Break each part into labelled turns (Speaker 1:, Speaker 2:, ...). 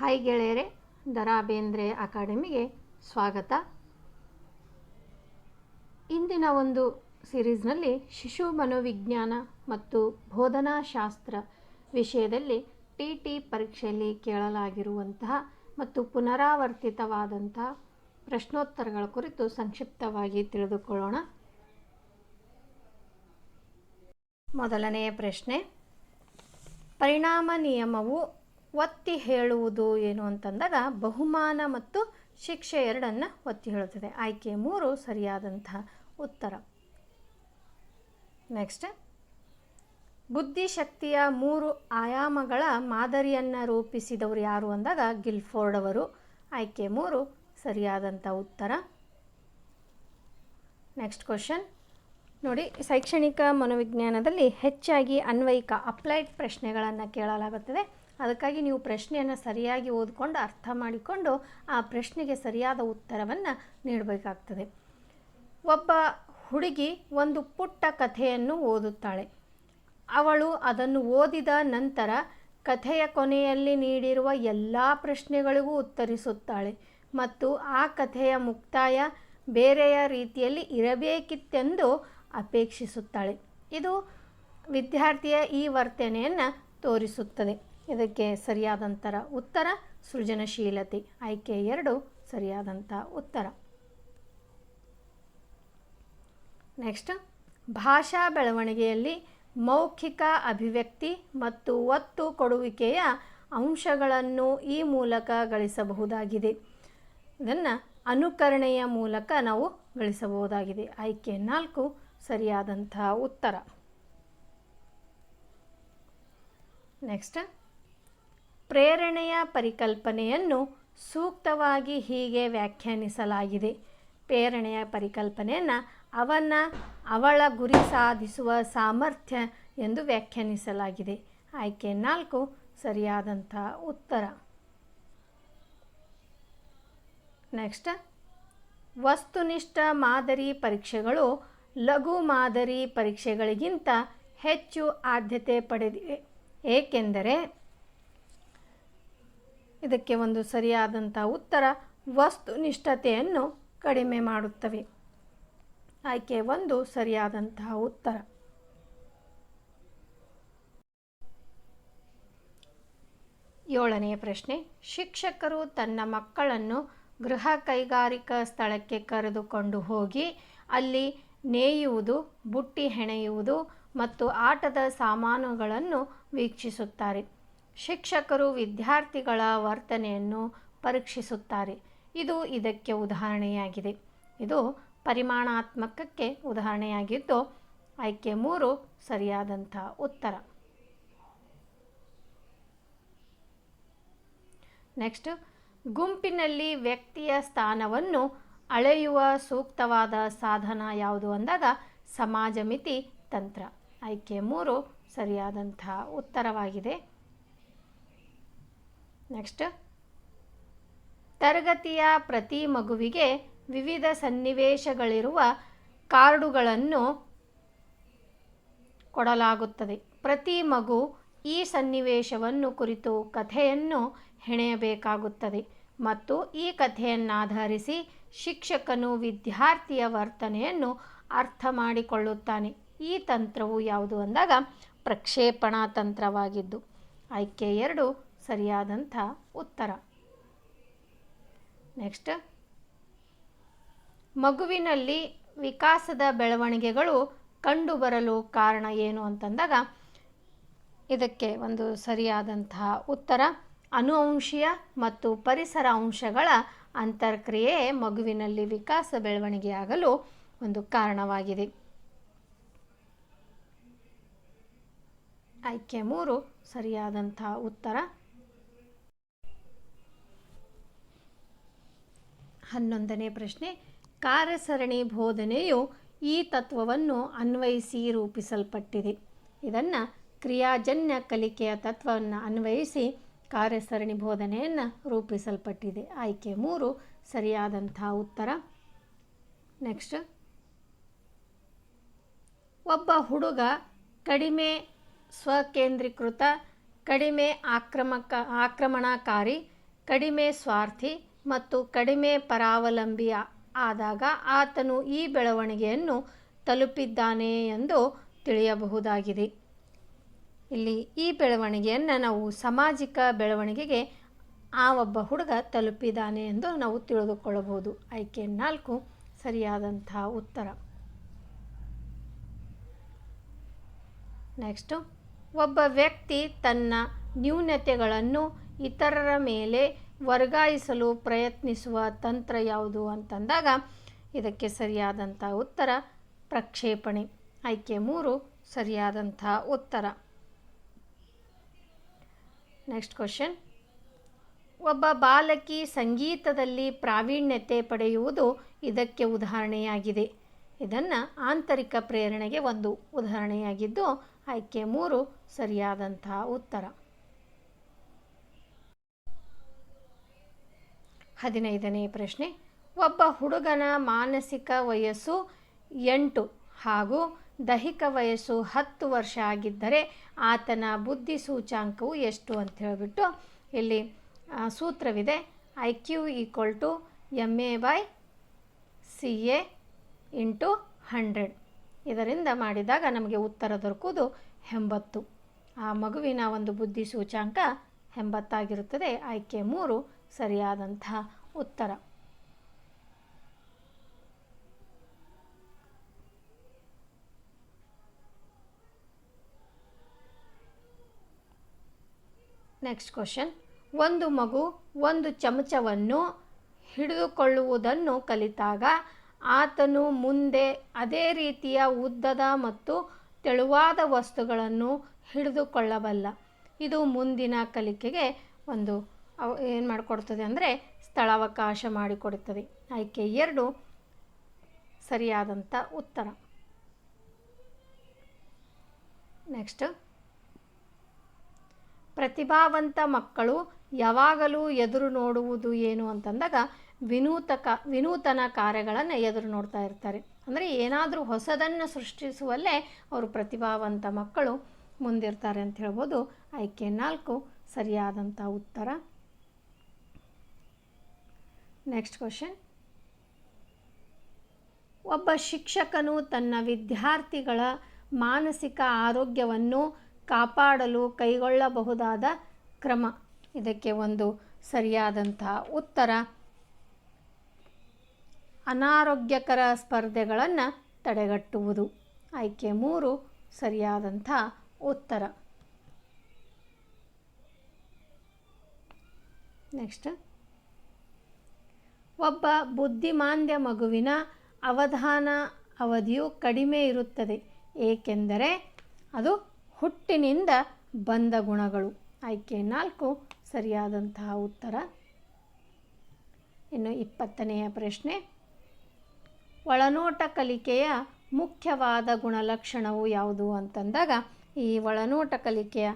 Speaker 1: Hi ಗೆಳೆಯರೆ, ದರಾ ಬೇಂದ್ರೆ ಅಕಾಡೆಮಿಗೆ ಸ್ವಾಗತ. ಇಂದಿನ ಒಂದು ಸಿರೀಸ್ನಲ್ಲಿ ಶಿಶು ಮನೋವಿಜ್ಞಾನ ಮತ್ತು ಬೋಧನಾಶಾಸ್ತ್ರ ವಿಷಯದಲ್ಲಿ ಟಿ ಟಿ ಪರೀಕ್ಷೆಯಲ್ಲಿ ಕೇಳಲಾಗಿರುವಂತಹ ಮತ್ತು ಪುನರಾವರ್ತಿತವಾದಂತಹ ಪ್ರಶ್ನೋತ್ತರಗಳ ಕುರಿತು ಸಂಕ್ಷಿಪ್ತವಾಗಿ ತಿಳಿದುಕೊಳ್ಳೋಣ. ಮೊದಲನೆಯ ಪ್ರಶ್ನೆ, ಪರಿಣಾಮ ನಿಯಮವು ಒತ್ತಿ ಹೇಳುವುದು ಏನು ಅಂತಂದಾಗ ಬಹುಮಾನ ಮತ್ತು ಶಿಕ್ಷೆ ಎರಡನ್ನು ಒತ್ತಿ ಹೇಳುತ್ತದೆ. ಆಯ್ಕೆ ಮೂರು ಸರಿಯಾದಂತಹ ಉತ್ತರ. ನೆಕ್ಸ್ಟ್ ಬುದ್ಧಿಶಕ್ತಿಯ ಮೂರು ಆಯಾಮಗಳ ಮಾದರಿಯನ್ನು ರೂಪಿಸಿದವರು ಯಾರು ಅಂದಾಗ ಗಿಲ್ಫೋರ್ಡ್ ಅವರು. ಆಯ್ಕೆ ಮೂರು ಸರಿಯಾದಂಥ ಉತ್ತರ. ನೆಕ್ಸ್ಟ್ ಕ್ವಶನ್ ನೋಡಿ, ಶೈಕ್ಷಣಿಕ ಮನೋವಿಜ್ಞಾನದಲ್ಲಿ ಹೆಚ್ಚಾಗಿ ಅನ್ವಯಿಕ, ಅಪ್ಲೈಡ್ ಪ್ರಶ್ನೆಗಳನ್ನು ಕೇಳಲಾಗುತ್ತದೆ. ಅದಕ್ಕಾಗಿ ನೀವು ಪ್ರಶ್ನೆಯನ್ನು ಸರಿಯಾಗಿ ಓದಿಕೊಂಡು ಅರ್ಥ ಮಾಡಿಕೊಂಡು ಆ ಪ್ರಶ್ನೆಗೆ ಸರಿಯಾದ ಉತ್ತರವನ್ನು ನೀಡಬೇಕಾಗ್ತದೆ. ಒಬ್ಬ ಹುಡುಗಿ ಒಂದು ಪುಟ್ಟ ಕಥೆಯನ್ನು ಓದುತ್ತಾಳೆ. ಅವಳು ಅದನ್ನು ಓದಿದ ನಂತರ ಕಥೆಯ ಕೊನೆಯಲ್ಲಿ ನೀಡಿರುವ ಎಲ್ಲ ಪ್ರಶ್ನೆಗಳಿಗೂ ಉತ್ತರಿಸುತ್ತಾಳೆ ಮತ್ತು ಆ ಕಥೆಯ ಮುಕ್ತಾಯ ಬೇರೆಯ ರೀತಿಯಲ್ಲಿ ಇರಬೇಕಿತ್ತೆಂದು ಅಪೇಕ್ಷಿಸುತ್ತಾಳೆ. ಇದು ವಿದ್ಯಾರ್ಥಿಯ ಈ ವರ್ತನೆಯನ್ನು ತೋರಿಸುತ್ತದೆ. ಇದಕ್ಕೆ ಸರಿಯಾದಂತರ ಉತ್ತರ, ಸೃಜನಶೀಲತೆ. ಆಯ್ಕೆ ಎರಡು ಸರಿಯಾದಂಥ ಉತ್ತರ. ನೆಕ್ಸ್ಟ್ ಭಾಷಾ ಬೆಳವಣಿಗೆಯಲ್ಲಿ ಮೌಖಿಕ ಅಭಿವ್ಯಕ್ತಿ ಮತ್ತು ಒತ್ತು ಕೊಡುವಿಕೆಯ ಅಂಶಗಳನ್ನು ಈ ಮೂಲಕ ಗಳಿಸಬಹುದಾಗಿದೆ. ಇದನ್ನು ಅನುಕರಣೆಯ ಮೂಲಕ ನಾವು ಗಳಿಸಬಹುದಾಗಿದೆ. ಆಯ್ಕೆ ನಾಲ್ಕು, ಸರಿಯಾದಂಥ ಉತ್ತರ. ನೆಕ್ಸ್ಟ್ ಪ್ರೇರಣೆಯ ಪರಿಕಲ್ಪನೆಯನ್ನು ಸೂಕ್ತವಾಗಿ ಹೀಗೆ ವ್ಯಾಖ್ಯಾನಿಸಲಾಗಿದೆ. ಪ್ರೇರಣೆಯ ಪರಿಕಲ್ಪನೆಯನ್ನು ಅವನ, ಅವಳ ಗುರಿ ಸಾಧಿಸುವ ಸಾಮರ್ಥ್ಯ ಎಂದು ವ್ಯಾಖ್ಯಾನಿಸಲಾಗಿದೆ. ಆಯ್ಕೆ ನಾಲ್ಕು, ಸರಿಯಾದಂಥ ಉತ್ತರ. ನೆಕ್ಸ್ಟ್, ವಸ್ತುನಿಷ್ಠ ಮಾದರಿ ಪರೀಕ್ಷೆಗಳು ಲಘು ಮಾದರಿ ಪರೀಕ್ಷೆಗಳಿಗಿಂತ ಹೆಚ್ಚು ಆದ್ಯತೆ ಪಡೆದಿವೆ. ಏಕೆಂದರೆ ಇದಕ್ಕೆ ಒಂದು ಸರಿಯಾದಂಥ ಉತ್ತರ ವಸ್ತುನಿಷ್ಠತೆಯನ್ನು ಕಡಿಮೆ ಮಾಡುತ್ತವೆ. ಆಯ್ಕೆ ಒಂದು ಸರಿಯಾದಂತಹ ಉತ್ತರ. ಏಳನೆಯ ಪ್ರಶ್ನೆ, ಶಿಕ್ಷಕರು ತನ್ನ ಮಕ್ಕಳನ್ನು ಗೃಹ ಕೈಗಾರಿಕಾ ಸ್ಥಳಕ್ಕೆ ಕರೆದುಕೊಂಡು ಹೋಗಿ ಅಲ್ಲಿ ನೇಯುವುದು, ಬುಟ್ಟಿ ಹೆಣೆಯುವುದು ಮತ್ತು ಆಟದ ಸಾಮಾನುಗಳನ್ನು ವೀಕ್ಷಿಸುತ್ತಾರೆ. ಶಿಕ್ಷಕರು ವಿದ್ಯಾರ್ಥಿಗಳ ವರ್ತನೆಯನ್ನು ಪರೀಕ್ಷಿಸುತ್ತಾರೆ. ಇದು ಇದಕ್ಕೆ ಉದಾಹರಣೆಯಾಗಿದೆ. ಇದು ಪರಿಮಾಣಾತ್ಮಕಕ್ಕೆ ಉದಾಹರಣೆಯಾಗಿದ್ದು, ಆಯ್ಕೆ ಮೂರು ಸರಿಯಾದಂಥ ಉತ್ತರ. ನೆಕ್ಸ್ಟ್, ಗುಂಪಿನಲ್ಲಿ ವ್ಯಕ್ತಿಯ ಸ್ಥಾನವನ್ನು ಅಳೆಯುವ ಸೂಕ್ತವಾದ ಸಾಧನ ಯಾವುದು ಅಂದಾಗ ಸಮಾಜ ಮಿತಿ ತಂತ್ರ. ಆಯ್ಕೆ ಮೂರು ಸರಿಯಾದಂಥ ಉತ್ತರವಾಗಿದೆ. ನೆಕ್ಸ್ಟ್ ತರಗತಿಯ ಪ್ರತಿ ಮಗುವಿಗೆ ವಿವಿಧ ಸನ್ನಿವೇಶಗಳಿರುವ ಕಾರ್ಡುಗಳನ್ನು ಕೊಡಲಾಗುತ್ತದೆ. ಪ್ರತಿ ಮಗು ಈ ಸನ್ನಿವೇಶವನ್ನು ಕುರಿತು ಕಥೆಯನ್ನು ಹೆಣೆಯಬೇಕಾಗುತ್ತದೆ ಮತ್ತು ಈ ಕಥೆಯನ್ನಾಧರಿಸಿ ಶಿಕ್ಷಕನು ವಿದ್ಯಾರ್ಥಿಯ ವರ್ತನೆಯನ್ನು ಅರ್ಥ ಮಾಡಿಕೊಳ್ಳುತ್ತಾನೆ. ಈ ತಂತ್ರವು ಯಾವುದು ಅಂದಾಗ ಪ್ರಕ್ಷೇಪಣಾ ತಂತ್ರವಾಗಿದ್ದು. ಆಯ್ಕೆ ಎರಡು ಸರಿಯಾದಂಥ ಉತ್ತರ. ನೆಕ್ಸ್ಟ್ ಮಗುವಿನಲ್ಲಿ ವಿಕಾಸದ ಬೆಳವಣಿಗೆಗಳು ಕಂಡುಬರಲು ಕಾರಣ ಏನು ಅಂತಂದಾಗ ಇದಕ್ಕೆ ಒಂದು ಸರಿಯಾದಂತಹ ಉತ್ತರ. ಅನುವಂಶೀಯ ಮತ್ತು ಪರಿಸರ ಅಂಶಗಳ ಅಂತರ್ಕ್ರಿಯೆ ಮಗುವಿನಲ್ಲಿ ವಿಕಾಸ ಬೆಳವಣಿಗೆಯಾಗಲು ಒಂದು ಕಾರಣವಾಗಿದೆ. ಆಯ್ಕೆ ಮೂರು, ಸರಿಯಾದಂಥ ಉತ್ತರ. ಹನ್ನೊಂದನೇ ಪ್ರಶ್ನೆ ಕಾರ್ಯಸರಣಿ ಬೋಧನೆಯು ಈ ತತ್ವವನ್ನು ಅನ್ವಯಿಸಿ ರೂಪಿಸಲ್ಪಟ್ಟಿದೆ. ಇದನ್ನು ಕ್ರಿಯಾಜನ್ಯ ಕಲಿಕೆಯ ತತ್ವವನ್ನು ಅನ್ವಯಿಸಿ ಕಾರ್ಯಸರಣಿ ಬೋಧನೆಯನ್ನು ರೂಪಿಸಲ್ಪಟ್ಟಿದೆ. ಆಯ್ಕೆ ಮೂರು, ಸರಿಯಾದಂಥ ಉತ್ತರ. ನೆಕ್ಸ್ಟ್ ಒಬ್ಬ ಹುಡುಗ ಕಡಿಮೆ ಸ್ವಕೇಂದ್ರೀಕೃತ, ಕಡಿಮೆ ಆಕ್ರಮಕ, ಆಕ್ರಮಣಕಾರಿ, ಕಡಿಮೆ ಸ್ವಾರ್ಥಿ ಮತ್ತು ಕಡಿಮೆ ಪರಾವಲಂಬಿ ಆದಾಗ ಆತನು ಈ ಬೆಳವಣಿಗೆಯನ್ನು ತಲುಪಿದ್ದಾನೆ ಎಂದು ತಿಳಿಯಬಹುದಾಗಿದೆ. ಇಲ್ಲಿ ಈ ಬೆಳವಣಿಗೆಯನ್ನು ನಾವು ಸಾಮಾಜಿಕ ಬೆಳವಣಿಗೆಗೆ ಆ ಒಬ್ಬ ಹುಡುಗ ತಲುಪಿದ್ದಾನೆ ಎಂದು ನಾವು ತಿಳಿದುಕೊಳ್ಳಬಹುದು. ಆಯ್ಕೆ ನಾಲ್ಕು ಸರಿಯಾದಂತಹ ಉತ್ತರ. ನೆಕ್ಸ್ಟು, ಒಬ್ಬ ವ್ಯಕ್ತಿ ತನ್ನ ನ್ಯೂನತೆಗಳನ್ನು ಇತರರ ಮೇಲೆ ವರ್ಗಾಯಿಸಲು ಪ್ರಯತ್ನಿಸುವ ತಂತ್ರ ಯಾವುದು ಅಂತಂದಾಗ ಇದಕ್ಕೆ ಸರಿಯಾದಂಥ ಉತ್ತರ ಪ್ರಕ್ಷೇಪಣೆ. ಆಯ್ಕೆ ಮೂರು, ಸರಿಯಾದಂಥ ಉತ್ತರ. ನೆಕ್ಸ್ಟ್ ಕ್ವಶನ್ ಒಬ್ಬ ಬಾಲಕಿ ಸಂಗೀತದಲ್ಲಿ ಪ್ರಾವೀಣ್ಯತೆ ಪಡೆಯುವುದು ಇದಕ್ಕೆ ಉದಾಹರಣೆಯಾಗಿದೆ. ಇದನ್ನು ಆಂತರಿಕ ಪ್ರೇರಣೆಗೆ ಒಂದು ಉದಾಹರಣೆಯಾಗಿದ್ದು, ಆಯ್ಕೆ ಮೂರು ಸರಿಯಾದಂತಹ ಉತ್ತರ. ಹದಿನೈದನೇ ಪ್ರಶ್ನೆ. ಒಬ್ಬ ಹುಡುಗನ ಮಾನಸಿಕ ವಯಸ್ಸು ಎಂಟು ಹಾಗೂ ದೈಹಿಕ ವಯಸ್ಸು ಹತ್ತು ವರ್ಷ ಆಗಿದ್ದರೆ ಆತನ ಬುದ್ಧಿ ಸೂಚಾಂಕವು ಎಷ್ಟು ಅಂತ ಹೇಳಿಬಿಟ್ಟು ಇಲ್ಲಿ ಸೂತ್ರವಿದೆ. I Q equal to M A by C A into hundred ಇದರಿಂದ ಮಾಡಿದಾಗ ನಮಗೆ ಉತ್ತರ ದೊರಕುವುದು ಎಂಬತ್ತು. ಆ ಮಗುವಿನ ಒಂದು ಬುದ್ಧಿ ಸೂಚಾಂಕ ಎಂಬತ್ತಾಗಿರುತ್ತದೆ. ಆಯ್ಕೆ ಮೂರು ಸರಿಯಾದಂತಹ ಉತ್ತರ. ನೆಕ್ಸ್ಟ್ ಕ್ವಶನ್ ಒಂದು ಮಗು ಒಂದು ಚಮಚವನ್ನು ಹಿಡಿದುಕೊಳ್ಳುವುದನ್ನು ಕಲಿತಾಗ ಆತನು ಮುಂದೆ ಅದೇ ರೀತಿಯ ಉದ್ದದ ಮತ್ತು ತೆಳುವಾದ ವಸ್ತುಗಳನ್ನು ಹಿಡಿದುಕೊಳ್ಳಬಲ್ಲ. ಇದು ಮುಂದಿನ ಕಲಿಕೆಗೆ ಒಂದು ಏನು ಮಾಡಿಕೊಡ್ತದೆ ಅಂದರೆ ಸ್ಥಳಾವಕಾಶ ಮಾಡಿಕೊಡುತ್ತದೆ ಆಯ್ಕೆ ಎರಡು ಸರಿಯಾದಂಥ ಉತ್ತರ. ನೆಕ್ಸ್ಟ್ ಪ್ರತಿಭಾವಂತ ಮಕ್ಕಳು ಯಾವಾಗಲೂ ಎದುರು ನೋಡುವುದು ಏನು ಅಂತಂದಾಗ ವಿನೂತಕ, ವಿನೂತನ ಕಾರ್ಯಗಳನ್ನು ಎದುರು ನೋಡ್ತಾ ಇರ್ತಾರೆ. ಅಂದರೆ ಏನಾದರೂ ಹೊಸದನ್ನು ಸೃಷ್ಟಿಸುವಲ್ಲೇ ಅವರು ಪ್ರತಿಭಾವಂತ ಮಕ್ಕಳು ಮುಂದಿರ್ತಾರೆ ಅಂತ ಹೇಳ್ಬೋದು. ಆಯ್ಕೆ ನಾಲ್ಕು ಸರಿಯಾದಂಥ ಉತ್ತರ. ನೆಕ್ಸ್ಟ್ ಕ್ವಶನ್ ಒಬ್ಬ ಶಿಕ್ಷಕನು ತನ್ನ ವಿದ್ಯಾರ್ಥಿಗಳ ಮಾನಸಿಕ ಆರೋಗ್ಯವನ್ನು ಕಾಪಾಡಲು ಕೈಗೊಳ್ಳಬಹುದಾದ ಕ್ರಮ. ಇದಕ್ಕೆ ಒಂದು ಸರಿಯಾದಂತಹ ಉತ್ತರ. ಅನಾರೋಗ್ಯಕರ ಸ್ಪರ್ಧೆಗಳನ್ನು ತಡೆಗಟ್ಟುವುದು. ಆಯ್ಕೆ ಮೂರು, ಸರಿಯಾದಂಥ ಉತ್ತರ. ನೆಕ್ಸ್ಟ್ ಒಬ್ಬ ಬುದ್ಧಿಮಾಂದ್ಯ ಮಗುವಿನ ಅವಧಾನ ಅವಧಿಯು ಕಡಿಮೆ ಇರುತ್ತದೆ. ಏಕೆಂದರೆ ಅದು ಹುಟ್ಟಿನಿಂದ ಬಂದ ಗುಣಗಳು. ಆಯ್ಕೆ ನಾಲ್ಕು, ಸರಿಯಾದಂತಹ ಉತ್ತರ. ಇನ್ನು ಇಪ್ಪತ್ತನೆಯ ಪ್ರಶ್ನೆ. ಒಳನೋಟ ಕಲಿಕೆಯ ಮುಖ್ಯವಾದ ಗುಣಲಕ್ಷಣವು ಯಾವುದು ಅಂತಂದಾಗ, ಈ ಒಳನೋಟ ಕಲಿಕೆಯ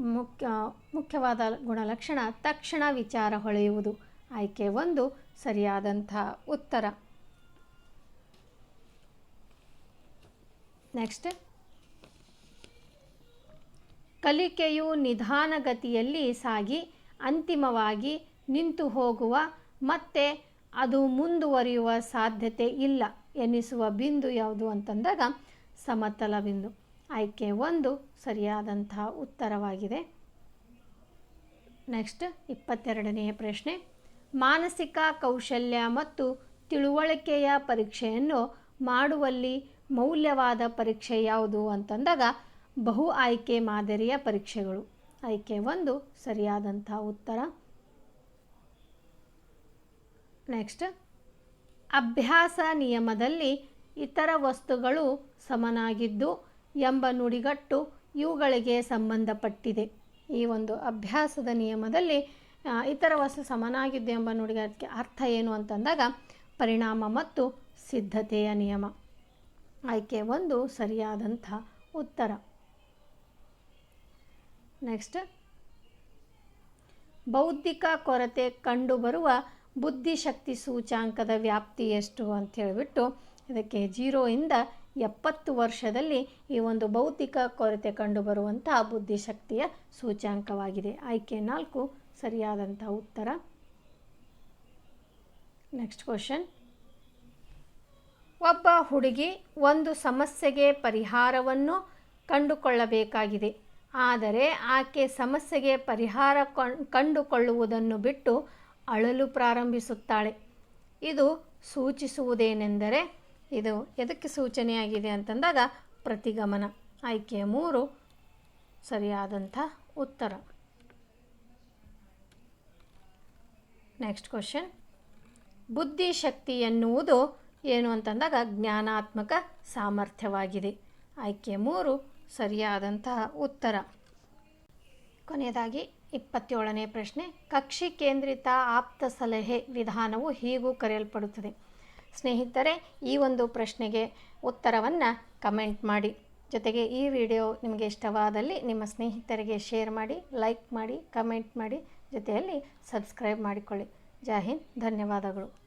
Speaker 1: ಮುಖ್ಯ, ಮುಖ್ಯವಾದ ಗುಣಲಕ್ಷಣ ತಕ್ಷಣ ವಿಚಾರ ಹೊಳೆಯುವುದು. ಆಯ್ಕೆ ಒಂದು ಸರಿಯಾದಂಥ ಉತ್ತರ. ನೆಕ್ಸ್ಟ್ ಕಲಿಕೆಯು ನಿಧಾನಗತಿಯಲ್ಲಿ ಸಾಗಿ, ಅಂತಿಮವಾಗಿ ನಿಂತು ಹೋಗುವ, ಮತ್ತೆ ಅದು ಮುಂದುವರಿಯುವ ಸಾಧ್ಯತೆ ಇಲ್ಲ ಎನ್ನಿಸುವ ಬಿಂದು ಯಾವುದು ಅಂತಂದಾಗ ಸಮತಲ ಬಿಂದು. ಆಯ್ಕೆ ಒಂದು ಸರಿಯಾದಂತಹ ಉತ್ತರವಾಗಿದೆ. ನೆಕ್ಸ್ಟ್ ಇಪ್ಪತ್ತೆರಡನೆಯ ಪ್ರಶ್ನೆ. ಮಾನಸಿಕ ಕೌಶಲ್ಯ ಮತ್ತು ತಿಳುವಳಿಕೆಯ ಪರೀಕ್ಷೆಯನ್ನು ಮಾಡುವಲ್ಲಿ ಮೌಲ್ಯವಾದ ಪರೀಕ್ಷೆ ಯಾವುದು ಅಂತಂದಾಗ ಬಹು ಆಯ್ಕೆ ಮಾದರಿಯ ಪರೀಕ್ಷೆಗಳು. ಆಯ್ಕೆ ಒಂದು, ಸರಿಯಾದಂಥ ಉತ್ತರ. ನೆಕ್ಸ್ಟ್, ಅಭ್ಯಾಸ ನಿಯಮದಲ್ಲಿ ಇತರ ವಸ್ತುಗಳು ಸಮನಾಗಿದ್ದು ಎಂಬ ನುಡಿಗಟ್ಟು ಇವುಗಳಿಗೆ ಸಂಬಂಧಪಟ್ಟಿದೆ. ಈ ಒಂದು ಅಭ್ಯಾಸದ ನಿಯಮದಲ್ಲಿ ಇತರ ವಸ್ತು ಸಮನಾಗಿದೆ ಎಂಬ ನುಡಿಗಾರಿಕೆ ಅರ್ಥ ಏನು ಅಂತಂದಾಗ ಪರಿಣಾಮ ಮತ್ತು ಸಿದ್ಧತೆಯ ನಿಯಮ. ಆಯ್ಕೆ ಒಂದು ಸರಿಯಾದಂಥ ಉತ್ತರ. ನೆಕ್ಸ್ಟ್ ಬೌದ್ಧಿಕ ಕೊರತೆ ಕಂಡುಬರುವ ಬುದ್ಧಿಶಕ್ತಿ ಸೂಚಾಂಕದ ವ್ಯಾಪ್ತಿ ಎಷ್ಟು ಅಂತ ಹೇಳಿಬಿಟ್ಟು ಇದಕ್ಕೆ ಜೀರೋಯಿಂದ ಎಪ್ಪತ್ತು ವರ್ಷದಲ್ಲಿ ಈ ಒಂದು ಭೌತಿಕ ಕೊರತೆ ಕಂಡುಬರುವಂತಹ ಬುದ್ಧಿಶಕ್ತಿಯ ಸೂಚ್ಯಾಂಕವಾಗಿದೆ. ಆಯ್ಕೆ ನಾಲ್ಕು ಸರಿಯಾದಂಥ ಉತ್ತರ? ನೆಕ್ಸ್ಟ್ ಕ್ವಶನ್ ಒಬ್ಬ ಹುಡುಗಿ ಒಂದು ಸಮಸ್ಯೆಗೆ ಪರಿಹಾರವನ್ನು ಕಂಡುಕೊಳ್ಳಬೇಕಾಗಿದೆ. ಆದರೆ ಆಕೆ ಸಮಸ್ಯೆಗೆ ಪರಿಹಾರ ಕೊಂಡ್- ಕಂಡುಕೊಳ್ಳುವುದನ್ನು ಬಿಟ್ಟು ಅಳಲು ಪ್ರಾರಂಭಿಸುತ್ತಾಳೆ. ಇದು ಸೂಚಿಸುವುದೇನೆಂದರೆ, ಇದು ಎದಕ್ಕೆ ಸೂಚನೆಯಾಗಿದೆ ಅಂತಂದಾಗ ಪ್ರತಿಗಮನ. ಆಯ್ಕೆ ಮೂರು ಸರಿಯಾದಂಥ ಉತ್ತರ. ನೆಕ್ಸ್ಟ್ ಕ್ವಶನ್ ಬುದ್ಧಿಶಕ್ತಿ ಎನ್ನುವುದು ಏನು ಅಂತಂದಾಗ ಜ್ಞಾನಾತ್ಮಕ ಸಾಮರ್ಥ್ಯವಾಗಿದೆ. ಆಯ್ಕೆ ಮೂರು, ಸರಿಯಾದಂತಹ ಉತ್ತರ. ಕೊನೆಯದಾಗಿ ಇಪ್ಪತ್ತೇಳನೇ ಪ್ರಶ್ನೆ. ಕಕ್ಷಿ ಕೇಂದ್ರಿತ ಆಪ್ತ ಸಲಹೆ ವಿಧಾನವು ಹೀಗೂ ಕರೆಯಲ್ಪಡುತ್ತದೆ. ಸ್ನೇಹಿತರೆ, ಈ ಒಂದು ಪ್ರಶ್ನೆಗೆ ಉತ್ತರವನ್ನು ಕಮೆಂಟ್ ಮಾಡಿ. ಜೊತೆಗೆ ಈ ವಿಡಿಯೋ ನಿಮಗೆ ಇಷ್ಟವಾದಲ್ಲಿ ನಿಮ್ಮ ಸ್ನೇಹಿತರಿಗೆ ಶೇರ್ ಮಾಡಿ, ಲೈಕ್ ಮಾಡಿ, ಕಮೆಂಟ್ ಮಾಡಿ. ಜೊತೆಯಲ್ಲಿ ಸಬ್ಸ್ಕ್ರೈಬ್ ಮಾಡಿಕೊಳ್ಳಿ. ಜೈ ಹಿಂದ್. ಧನ್ಯವಾದಗಳು.